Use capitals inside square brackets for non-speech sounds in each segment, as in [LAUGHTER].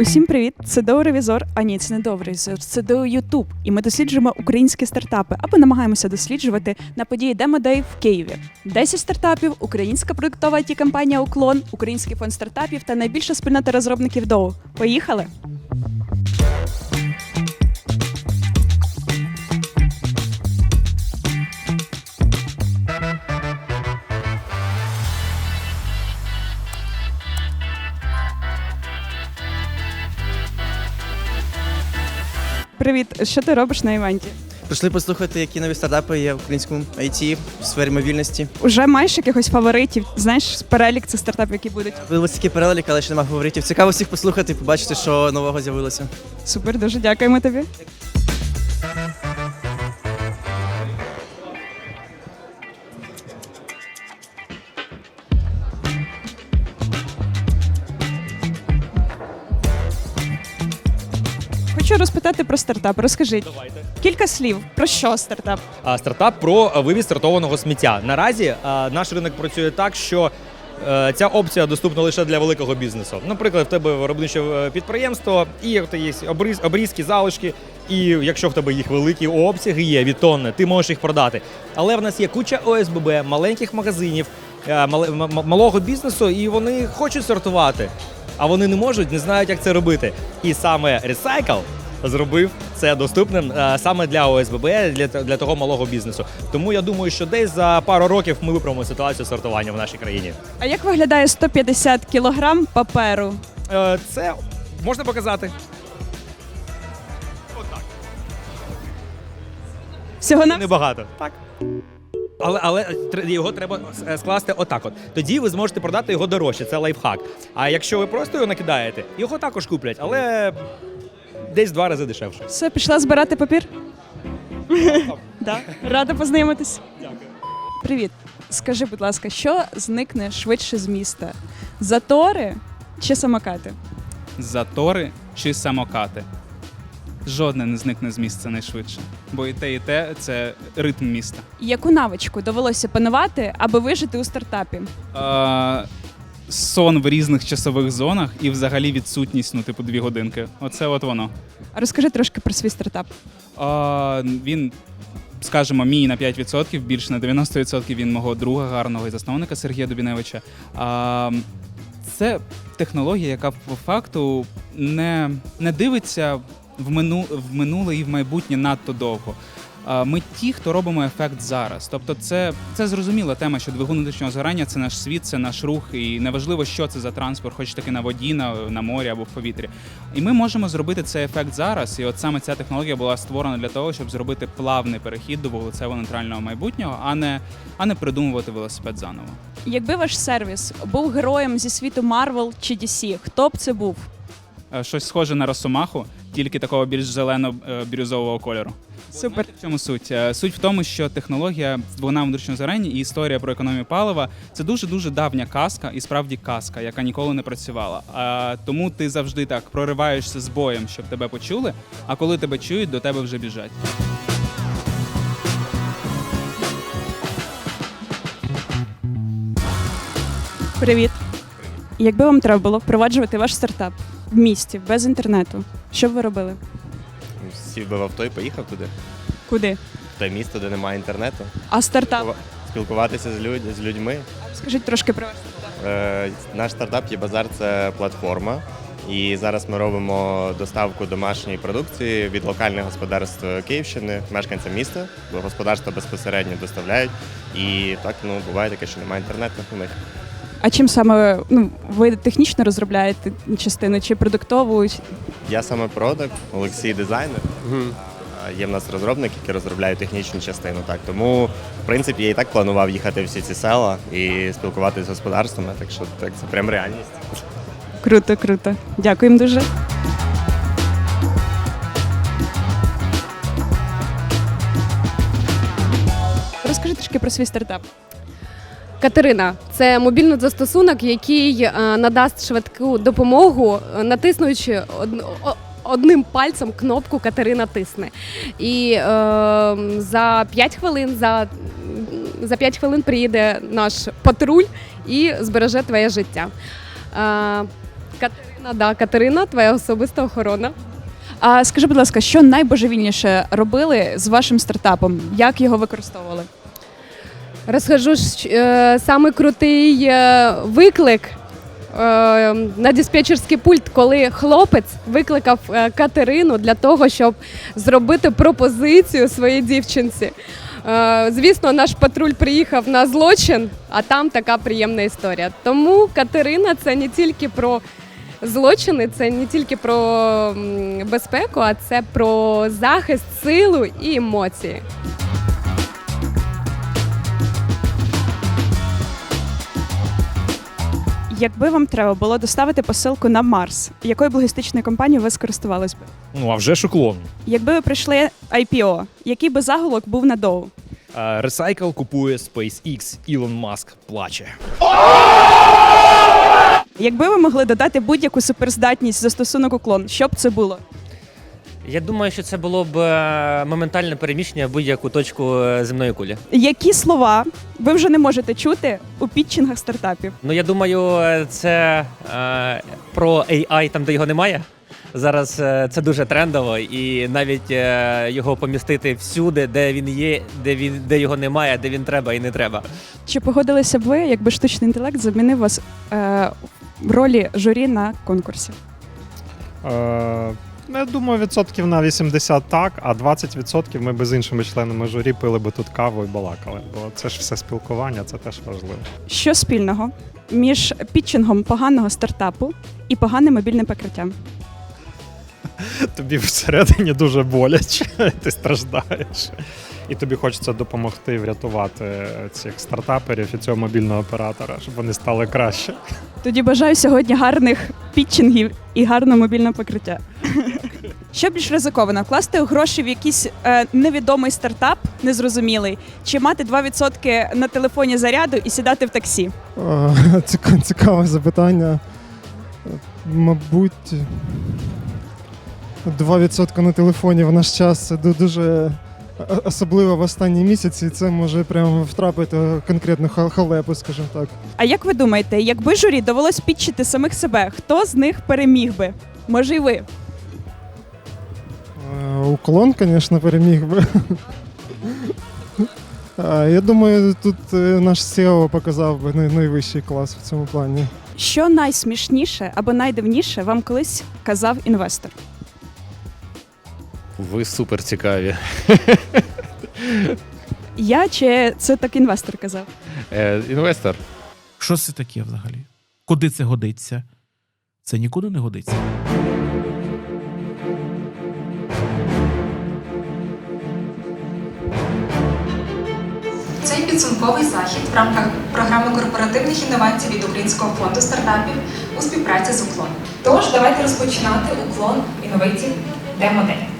Усім привіт! Це Доуревізор. А ні, це не Доуревізор, це до Ютуб. І ми досліджуємо українські стартапи або намагаємося досліджувати на події Демодей в Києві. 10 стартапів, українська продуктова it компанія Уклон, Український фонд стартапів та найбільша спільнота розробників Доу. Поїхали! Привіт, що ти робиш на івенті? Прийшли послухати, які нові стартапи є в українському IT в сфері мобільності. Уже маєш якихось фаворитів? Знаєш перелік цих стартапів, які будуть? Вилось тільки перелік, але ще немає фаворитів. Цікаво всіх послухати, побачити, що нового з'явилося. Супер, дуже дякуємо тобі. Хочу розпитати про стартап. Розкажіть Давайте. кілька слів про що стартап? А, Стартап про вивіз сортованого сміття. Наразі е, наш ринок працює так, що е, ця опція доступна лише для великого бізнесу. Наприклад, в тебе виробниче е, підприємство, і в тебе є обріз, обрізки, залишки. І якщо в тебе їх великі обсяги є від тонни, ти можеш їх продати. Але в нас є куча ОСББ, маленьких магазинів, е, малого бізнесу, і вони хочуть сортувати, а вони не можуть, не знають, як це робити. І саме Recycle зробив це доступним е, саме для ОСББ, для, для того малого бізнесу. Тому я думаю, що десь за пару років ми виправимо ситуацію сортування в нашій країні. А як виглядає 150 кілограм паперу? Е, Це можна показати. Отак. Всього на Небагато. Так. Але, але його треба скласти отак. От. Тоді ви зможете продати його дорожче, це лайфхак. А якщо ви просто його накидаєте, його також куплять, але десь два рази дешевше. все, пішла збирати папір? Да. Рада познайомитись. Дякую. Привіт. Скажи, будь ласка, що зникне швидше з міста? Затори чи самокати? затори чи самокати. Жодне не зникне з місця найшвидше, бо і те, і те це ритм міста. Яку навичку довелося панувати, аби вижити у стартапі? Е, сон в різних часових зонах і взагалі відсутність, ну, типу, дві годинки. Оце от воно. А Розкажи трошки про свій стартап. Е, він, скажімо, мій на 5%, більше на 90% він мого друга гарного і засновника Сергія Дубіневича. А, це технологія, яка по факту не, не дивиться в, мину, в минуле і в майбутнє надто довго. Ми ті, хто робимо ефект зараз. Тобто, це, це зрозуміла тема, що двигун внутрішнього згорання це наш світ, це наш рух, і неважливо, що це за транспорт, хоч таки на воді, на, на морі або в повітрі. І ми можемо зробити цей ефект зараз. І от саме ця технологія була створена для того, щоб зробити плавний перехід до вуглецево-нейтрального майбутнього, а не, а не придумувати велосипед заново. Якби ваш сервіс був героєм зі світу Marvel чи DC, хто б це був? Е, Щось схоже на росомаху, тільки такого більш зелено-бірюзового кольору. Супер. В чому суть? Е, Суть в тому, що технологія двигуна внутрішнього згорання і історія про економію палива це дуже дуже давня казка, і справді казка, яка ніколи не працювала. А тому ти завжди так прориваєшся з боєм, щоб тебе почули. А коли тебе чують, до тебе вже біжать. Привіт. Якби вам треба було впроваджувати ваш стартап в місті без інтернету, що б ви робили? Сів би в авто і поїхав туди, Куди? в те місто, де немає інтернету. А стартап? Спілкуватися з, людь, з людьми. Скажіть трошки про ваш стартап. Е, наш стартап є базар це платформа. І зараз ми робимо доставку домашньої продукції від локальних господарств Київщини, мешканцям міста, бо господарства безпосередньо доставляють. І так ну буває таке, що немає інтернету у них. А чим саме ну ви технічно розробляєте частину чи продуктову? Я саме продакт, Олексій дизайнер. А Є в нас розробник, який розробляє технічну частину. Так тому, в принципі, я і так планував їхати в всі ці села і спілкуватися з господарствами. Так що так це прям реальність. Круто, круто. Дякуємо дуже. Розкажи трішки про свій стартап. Катерина це мобільний застосунок, який е, надасть швидку допомогу, е, натиснуючи одним пальцем кнопку Катерина тисне. І е, за 5 хвилин за, за 5 хвилин приїде наш патруль і збереже твоє життя. Е, Катерина да, Катерина, твоя особиста охорона. А скажи, будь ласка, що найбожевільніше робили з вашим стартапом? Як його використовували? Розкажу е, саме крутий е, виклик на диспетчерський пульт, коли хлопець викликав е, Катерину для того, щоб зробити пропозицію своїй дівчинці. Е, Звісно, наш патруль приїхав на злочин, а там така приємна історія. Тому Катерина це не тільки про злочини, це не тільки про безпеку, а це про захист, силу і емоції. Якби вам треба було доставити посилку на Марс, якою б логістичною компанією ви скористувались би? Ну а вже ж уклон. Якби ви прийшли IPO, який би заголовок був на доу? Е, Recycle купує SpaceX, Ілон Маск плаче. Якби ви могли додати будь-яку суперздатність за стосунок уклон, що б це було? Я думаю, що це було б е, моментальне переміщення в будь-яку точку е, земної кулі. Які слова ви вже не можете чути у підчингах стартапів? Ну я думаю, е, це е, про AI, там де його немає. Зараз е, це дуже трендово, і навіть е, його помістити всюди, де він є, де він де його немає, де він треба і не треба. Чи погодилися б ви, якби штучний інтелект замінив вас е, в ролі журі на конкурсі? Е, ну, я думаю, відсотків на 80 так, а 20% ми би з іншими членами журі пили би тут каву і балакали. Бо це ж все спілкування, це теж важливо. Що спільного між підчингом поганого стартапу і поганим мобільним покриттям? Тобі всередині дуже боляче, [LAUGHS] ти страждаєш. І тобі хочеться допомогти врятувати цих стартаперів і цього мобільного оператора, щоб вони стали краще. Тоді бажаю сьогодні гарних підчингів і гарного мобільного покриття. Що більш ризиковано? Вкласти гроші в якийсь е, невідомий стартап, незрозумілий, чи мати 2% на телефоні заряду і сідати в таксі? Е, [LAUGHS] ціка- Цікаве запитання. Мабуть, 2% на телефоні в наш час це дуже особливо в останні місяці. Це може прямо втрапити в конкретну халепу, скажімо так. А як ви думаєте, якби журі довелось підчити самих себе, хто з них переміг би? Може, й ви? Е, Уклон, звісно, переміг би. [LAUGHS] Е, Я думаю, тут е, наш SEO показав би найвищий клас в цьому плані. Що найсмішніше або найдивніше вам колись казав інвестор? Ви супер цікаві. Я чи це так інвестор казав? Е, інвестор. Що це таке взагалі? Куди це годиться? Це нікуди не годиться. Цей підсумковий захід в рамках програми корпоративних інновацій від Українського фонду стартапів у співпраці з Уклон. Тож давайте розпочинати уклон інновацій Д-модель.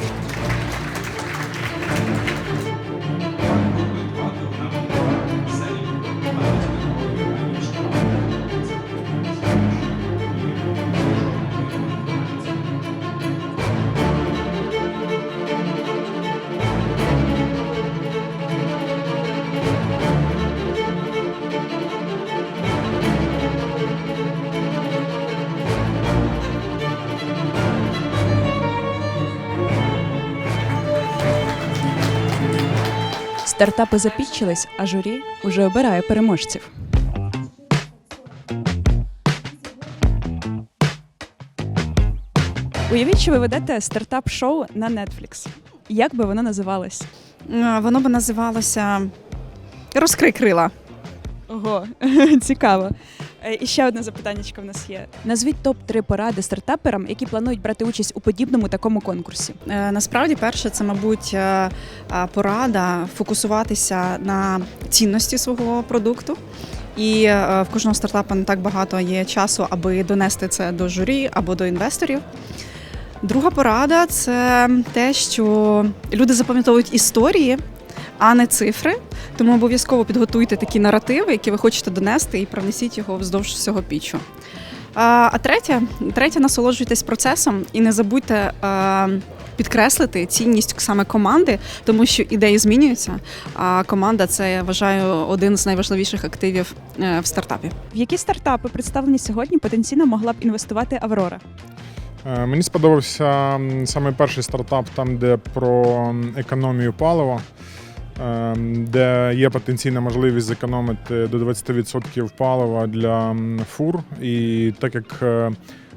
Стартапи запічились, а журі уже обирає переможців. Уявіть, що ви ведете стартап-шоу на Netflix. Як би воно називалось? Е, Воно би називалося Розкрий крила. Ого, [LAUGHS] цікаво. Е, І ще одне запитання в нас є. Назвіть топ-3 поради стартаперам, які планують брати участь у подібному такому конкурсі. Е, Насправді, перше, це, мабуть, е, порада фокусуватися на цінності свого продукту. І в кожного стартапа не так багато є часу, аби донести це до журі або до інвесторів. Друга порада це те, що люди запам'ятовують історії, а не цифри. Тому обов'язково підготуйте такі наративи, які ви хочете донести, і пронесіть його вздовж всього пічу. А, а третє, третє, насолоджуйтесь процесом і не забудьте е, підкреслити цінність саме команди, тому що ідеї змінюються. А команда це я вважаю один з найважливіших активів е, в стартапі. В які стартапи представлені сьогодні потенційно могла б інвестувати Аврора? Е, Мені сподобався саме перший стартап, там, де про економію палива, де є потенційна можливість зекономити до 20% палива для фур. І так як е,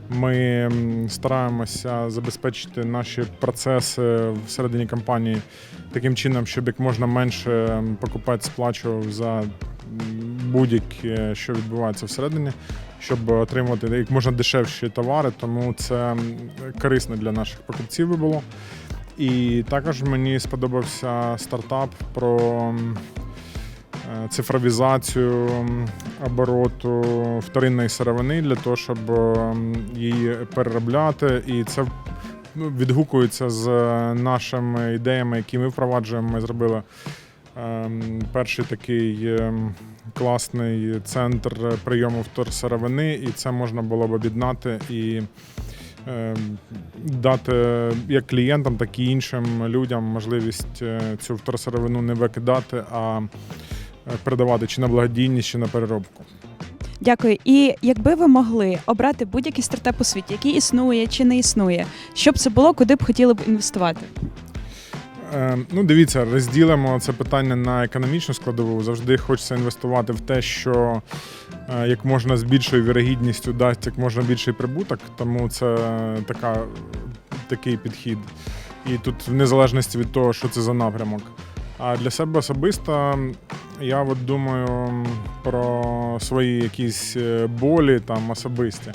ми стараємося забезпечити наші процеси всередині компанії таким чином, щоб як можна менше покупець сплачував за будь-яке, що відбувається всередині щоб отримувати як можна дешевші товари, тому це корисно для наших покупців було. І також мені сподобався стартап про е, цифровізацію обороту вторинної сировини для того, щоб її переробляти. І це ну, відгукується з нашими ідеями, які ми впроваджуємо. Ми зробили ем, перший такий класний центр прийому вторсировини, і це можна було б об'єднати і дати як клієнтам, так і іншим людям можливість е, цю вторсировину не викидати, а е, передавати чи на благодійність, чи на переробку. Дякую. І якби ви могли обрати будь-який стартап у світі, який існує чи не існує, що б це було, куди б хотіли б інвестувати? Е, Ну, дивіться, розділимо це питання на економічну складову. Завжди хочеться інвестувати в те, що е, як можна з більшою вірогідністю дасть як можна більший прибуток, тому це така, такий підхід. І тут в незалежності від того, що це за напрямок. А для себе особисто я от думаю про свої якісь е, болі там особисті.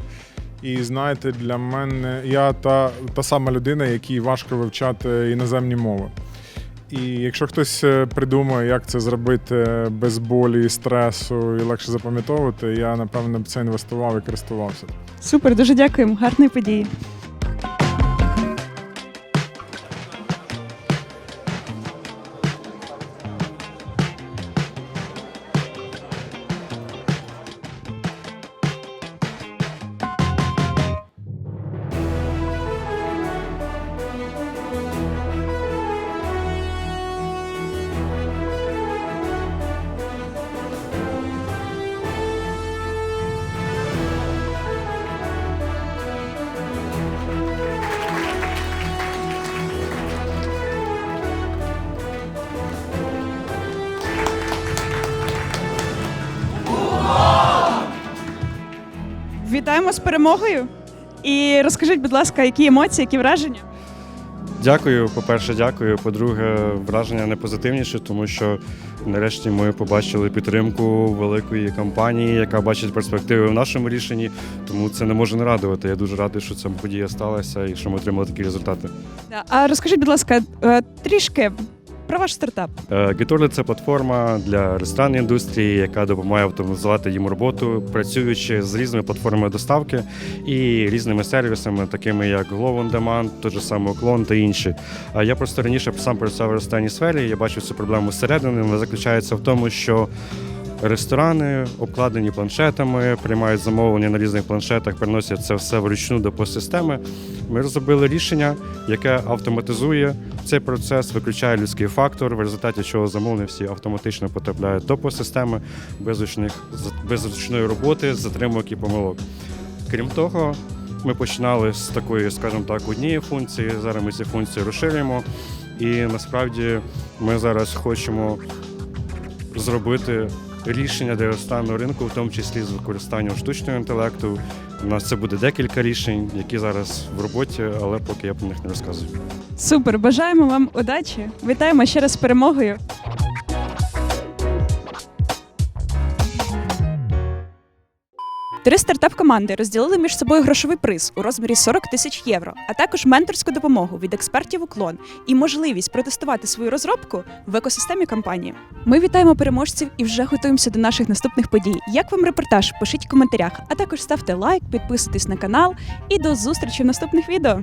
І знаєте, для мене я та, та сама людина, якій важко вивчати іноземні мови. І якщо хтось е, придумає, як це зробити без болі, стресу і легше запам'ятовувати, я напевно б це інвестував і користувався. Супер, дуже дякуємо. Гарної події. З перемогою. І розкажіть, будь ласка, які емоції, які враження? Дякую. По-перше, дякую. По-друге, враження не позитивніше, тому що нарешті ми побачили підтримку великої компанії, яка бачить перспективи в нашому рішенні. Тому це не може не радувати. Я дуже радий, що ця подія сталася і що ми отримали такі результати. А розкажіть, будь ласка, е, трішки про ваш стартап. Getorly – це платформа для ресторанної індустрії, яка допомагає автоматизувати їм роботу, працюючи з різними платформами доставки і різними сервісами, такими як Glow on Demand, той же самий Уклон та інші. Я просто раніше сам працював в ресторанній сфері. Я бачив цю проблему зсередини. Вона заключається в тому, що Ресторани обкладені планшетами, приймають замовлення на різних планшетах, приносять це все вручну до постсистеми. Ми розробили рішення, яке автоматизує цей процес, виключає людський фактор, в результаті чого замовлення всі автоматично потрапляють до постсистеми без ручних без ручної роботи, затримок і помилок. Крім того, ми починали з такої, скажімо так, однієї функції. Зараз ми ці функції розширюємо, і насправді ми зараз хочемо зробити рішення для стану ринку, в тому числі з використанням штучного інтелекту. У нас це буде декілька рішень, які зараз в роботі, але поки я про них не розказую. Супер, бажаємо вам удачі. Вітаємо ще раз з перемогою. Три стартап-команди розділили між собою грошовий приз у розмірі 40 тисяч євро, а також менторську допомогу від експертів уклон і можливість протестувати свою розробку в екосистемі компанії. Ми вітаємо переможців і вже готуємося до наших наступних подій. Як вам репортаж? Пишіть в коментарях, а також ставте лайк, підписуйтесь на канал і до зустрічі в наступних відео.